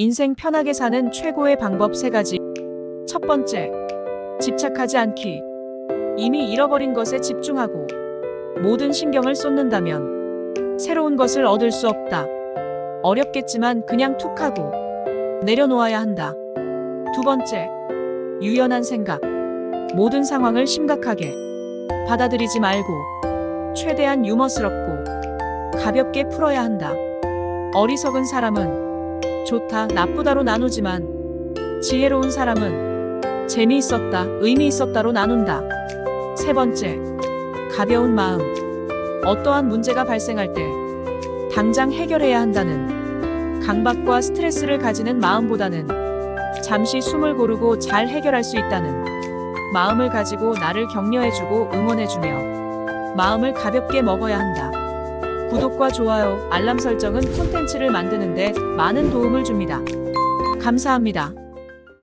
인생 편하게 사는 최고의 방법 세 가지. 첫 번째, 집착하지 않기. 이미 잃어버린 것에 집중하고 모든 신경을 쏟는다면 새로운 것을 얻을 수 없다. 어렵겠지만 그냥 툭 하고 내려놓아야 한다. 두 번째, 유연한 생각. 모든 상황을 심각하게 받아들이지 말고 최대한 유머스럽고 가볍게 풀어야 한다. 어리석은 사람은 좋다, 나쁘다로 나누지만 지혜로운 사람은 재미있었다, 의미 있었다로 나눈다. 세 번째, 가벼운 마음. 어떠한 문제가 발생할 때 당장 해결해야 한다는 강박과 스트레스를 가지는 마음보다는 잠시 숨을 고르고 잘 해결할 수 있다는 마음을 가지고 나를 격려해주고 응원해주며 마음을 가볍게 먹어야 한다. 구독과 좋아요, 알람 설정은 콘텐츠를 만드는데 많은 도움을 줍니다. 감사합니다.